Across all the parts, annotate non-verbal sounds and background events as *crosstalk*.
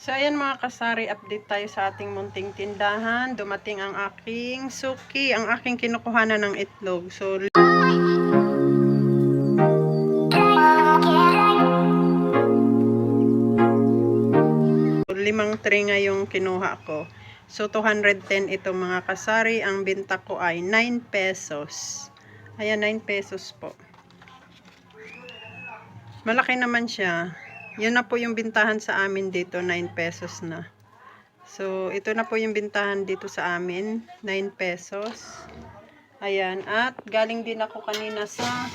So ayan mga kasari, update tayo sa ating munting tindahan. Dumating ang aking suki, ang aking kinukuhanan ng itlog. So limang tray nga kinuha ko. So 210 ito mga kasari. Ang binta ko ay 9 pesos. Ayan 9 pesos po. Malaki naman siya. Yun na po yung bintahan sa amin dito, 9 pesos na. So, ito na po yung bintahan dito sa amin, 9 pesos. Ayan, at galing din ako kanina sa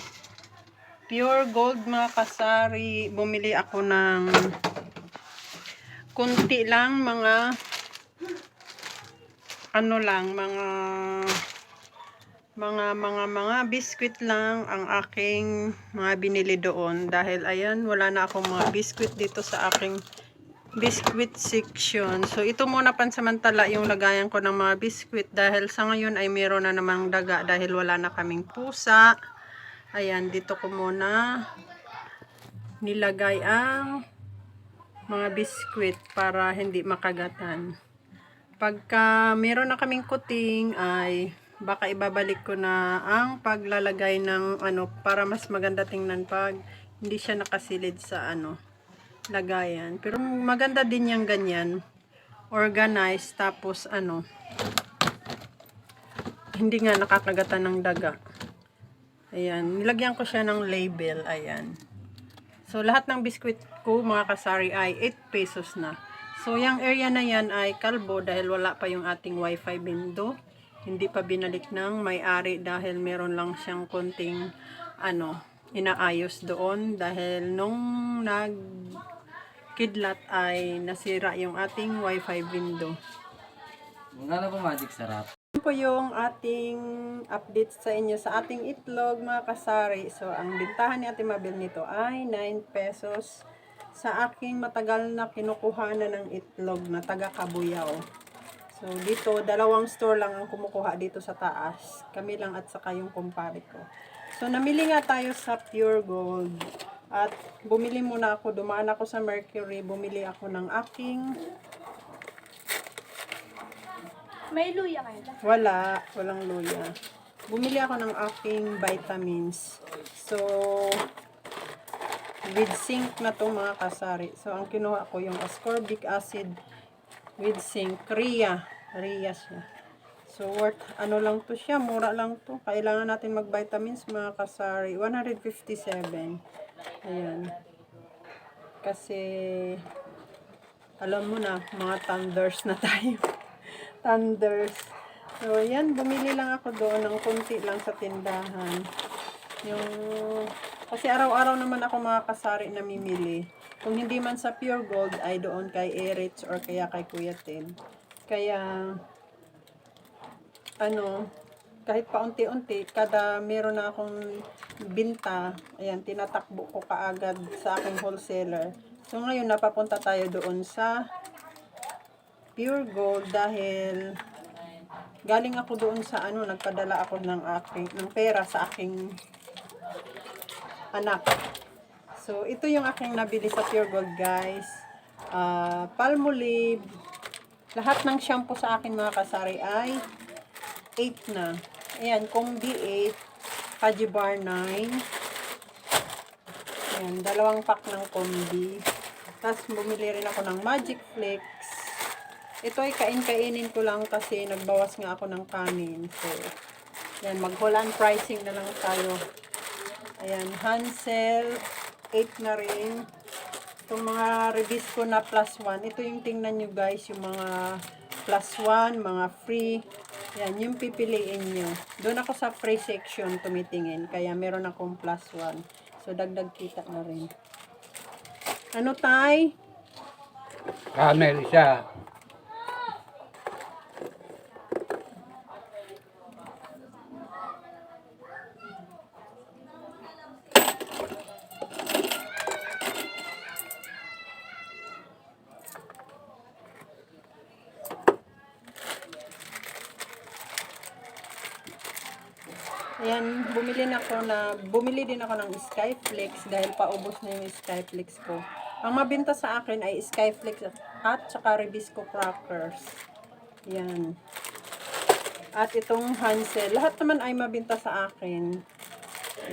Pure Gold mga kasari. Bumili ako ng kunti lang mga ano lang, mga mga mga mga biskwit lang ang aking mga binili doon. Dahil ayan wala na akong mga biskwit dito sa aking biskwit section. So ito muna pansamantala yung lagayan ko ng mga biskwit. Dahil sa ngayon ay meron na namang daga dahil wala na kaming pusa. Ayan dito ko muna nilagay ang mga biskwit para hindi makagatan. Pagka meron na kaming kuting ay baka ibabalik ko na ang paglalagay ng ano para mas maganda tingnan pag hindi siya nakasilid sa ano lagayan. Pero maganda din yung ganyan organized tapos ano hindi nga nakakagatan ng daga. Ayan nilagyan ko siya ng label ayan. So lahat ng biskwit ko mga kasari ay 8 pesos na. So yung area na yan ay kalbo dahil wala pa yung ating wifi window hindi pa binalik ng may-ari dahil meron lang siyang konting ano, inaayos doon dahil nung nag kidlat ay nasira yung ating wifi window. Magkano po magic sarap? Po yung ating update sa inyo sa ating itlog mga kasari. So, ang bintahan ni Ate Mabel nito ay 9 pesos sa aking matagal na kinukuha na ng itlog na taga Kabuyaw. So, dito, dalawang store lang ang kumukuha dito sa taas. Kami lang at saka yung kumpare ko. So, namili nga tayo sa Pure Gold. At bumili muna ako, dumaan ako sa Mercury, bumili ako ng aking May luya kayo? Wala, walang luya. Bumili ako ng aking vitamins. So, with zinc na to mga kasari. So, ang kinuha ko yung ascorbic acid with zinc. Ria. Ria siya. So, worth, ano lang to siya, mura lang to. Kailangan natin mag-vitamins mga kasari. 157. Ayan. Kasi, alam mo na, mga thunders na tayo. *laughs* thunders. So, yan, bumili lang ako doon ng konti lang sa tindahan. Yung, kasi araw-araw naman ako mga kasari namimili. Kung hindi man sa Pure Gold, ay doon kay Erich or kaya kay Kuya Tin. Kaya, ano, kahit paunti-unti, kada meron na akong binta, ayan, tinatakbo ko kaagad sa aking wholesaler. So, ngayon, napapunta tayo doon sa pure gold dahil galing ako doon sa ano, nagpadala ako ng aking ng pera sa aking anak. So, ito yung aking nabili sa Pure Gold, guys. Ah, Palmolive. Lahat ng shampoo sa akin mga kasari ay 8 na. Ayan, kung D8, Kajibar 9. Ayan, dalawang pack ng kombi. Tapos, bumili rin ako ng Magic Flex. Ito ay kain-kainin ko lang kasi nagbawas nga ako ng kanin. So, yan, mag-Holland pricing na lang tayo. Ayan, Hansel, 8 na rin. Itong mga reviews ko na plus 1. Ito yung tingnan nyo guys, yung mga plus 1, mga free. Yan, yung pipiliin nyo. Doon ako sa free section tumitingin. Kaya meron akong plus 1. So, dagdag kita na rin. Ano tay? Camel siya. Ayan, bumili na ako na, bumili din ako ng Skyflex dahil paubos na yung Skyflex ko. Ang mabenta sa akin ay Skyflex at saka Ribisco crackers. Yan. At itong Hansel. Lahat naman ay mabenta sa akin.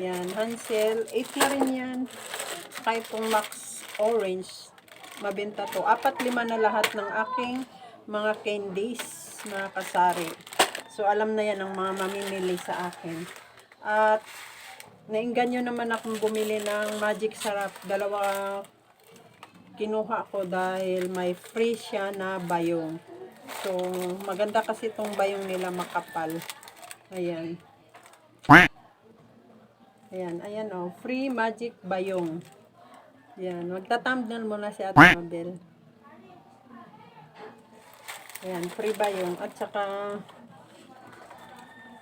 Yan. Hansel. 8 na rin yan. Saka itong Max Orange. Mabenta to. Apat lima na lahat ng aking mga candies. Mga kasari. So, alam na yan ang mga mamimili sa akin. At, nainganyo naman akong bumili ng Magic Sarap. Dalawa kinuha ko dahil may free siya na bayong. So, maganda kasi itong bayong nila makapal. Ayan. Ayan, ayan o. Free Magic Bayong. Ayan, magta-thumbnail muna si Ate Mabel. Ayan, free bayong. At saka,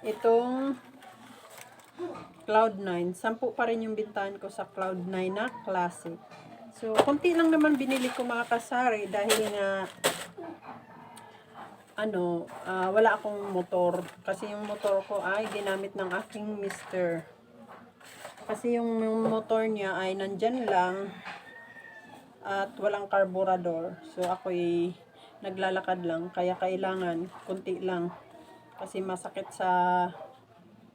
itong Cloud9. Sampu pa rin yung bintahan ko sa Cloud9 na classic. So, konti lang naman binili ko mga kasari dahil nga ano, ah, wala akong motor. Kasi yung motor ko ay ginamit ng aking mister. Kasi yung, yung motor niya ay nandyan lang at walang carburador. So, ako'y naglalakad lang. Kaya kailangan, konti lang. Kasi masakit sa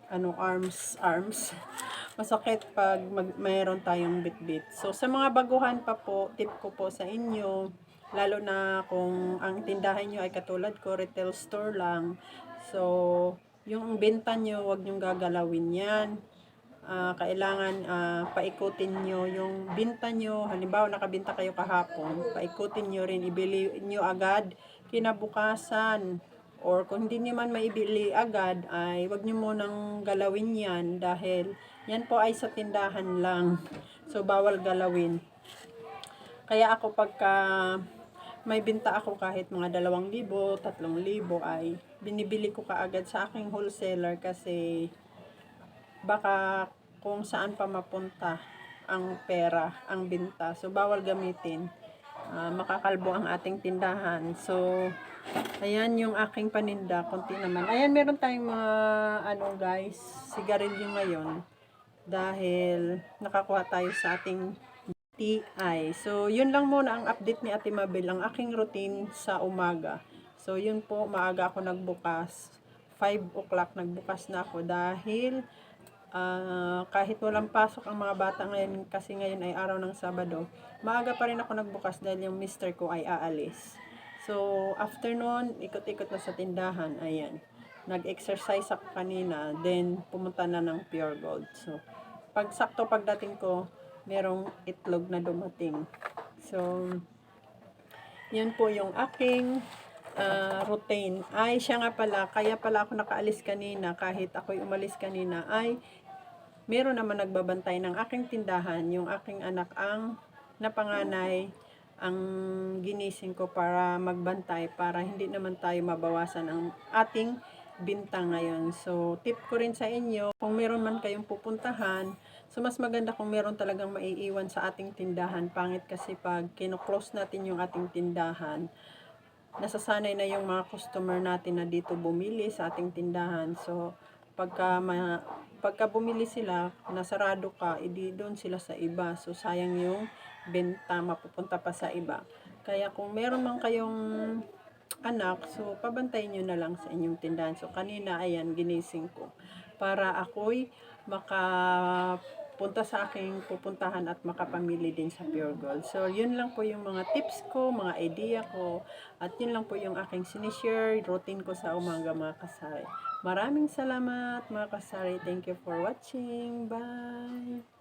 ano arms arms. *laughs* Masakit pag mag, mayroon tayong bitbit. So sa mga baguhan pa po tip ko po sa inyo lalo na kung ang tindahan nyo ay katulad ko retail store lang. So yung benta nyo wag nyo gagalawin yan. Ah, kailangan ah, paikutin nyo yung binta nyo. Halimbawa nakabinta kayo kahapon paikutin nyo rin. Ibili nyo agad kinabukasan or kung hindi nyo man maibili agad ay wag nyo munang galawin yan dahil yan po ay sa tindahan lang so bawal galawin kaya ako pagka may binta ako kahit mga 2,000, 3,000 ay binibili ko kaagad sa aking wholesaler kasi baka kung saan pa mapunta ang pera, ang binta. So, bawal gamitin. Ah, makakalbo ang ating tindahan. So, ayan yung aking paninda. Konti naman. Ayan, meron tayong mga, ano guys, sigarilyo ngayon. Dahil nakakuha tayo sa ating TI. So, yun lang muna ang update ni Ate Mabel, ang aking routine sa umaga. So, yun po, maaga ako nagbukas. 5 o'clock nagbukas na ako dahil ah, kahit walang pasok ang mga bata ngayon, kasi ngayon ay araw ng Sabado, maaga pa rin ako nagbukas dahil yung mister ko ay aalis. So, afternoon, ikot-ikot na sa tindahan, ayan. Nag-exercise ako kanina, then pumunta na ng Pure Gold. So, pag sakto pagdating ko, merong itlog na dumating. So, yan po yung aking ah, routine. Ay, siya nga pala, kaya pala ako nakaalis kanina, kahit ako'y umalis kanina, ay meron naman nagbabantay ng aking tindahan, yung aking anak ang napanganay, ang ginising ko para magbantay, para hindi naman tayo mabawasan ang ating binta ngayon. So, tip ko rin sa inyo, kung meron man kayong pupuntahan, so mas maganda kung meron talagang maiiwan sa ating tindahan. Pangit kasi pag kino-close natin yung ating tindahan, nasasanay na yung mga customer natin na dito bumili sa ating tindahan. So, pagka, ma, pagka bumili sila, nasarado ka, edi doon sila sa iba. So, sayang yung benta, mapupunta pa sa iba. Kaya kung meron man kayong anak, so pabantayin nyo na lang sa inyong tindahan. So, kanina, ayan, ginising ko. Para ako'y makapunta sa aking pupuntahan at makapamili din sa Pure Gold. So, yun lang po yung mga tips ko, mga idea ko, at yun lang po yung aking sinishare, routine ko sa umaga mga kasari. Maraming salamat mga kasari. Thank you for watching. Bye!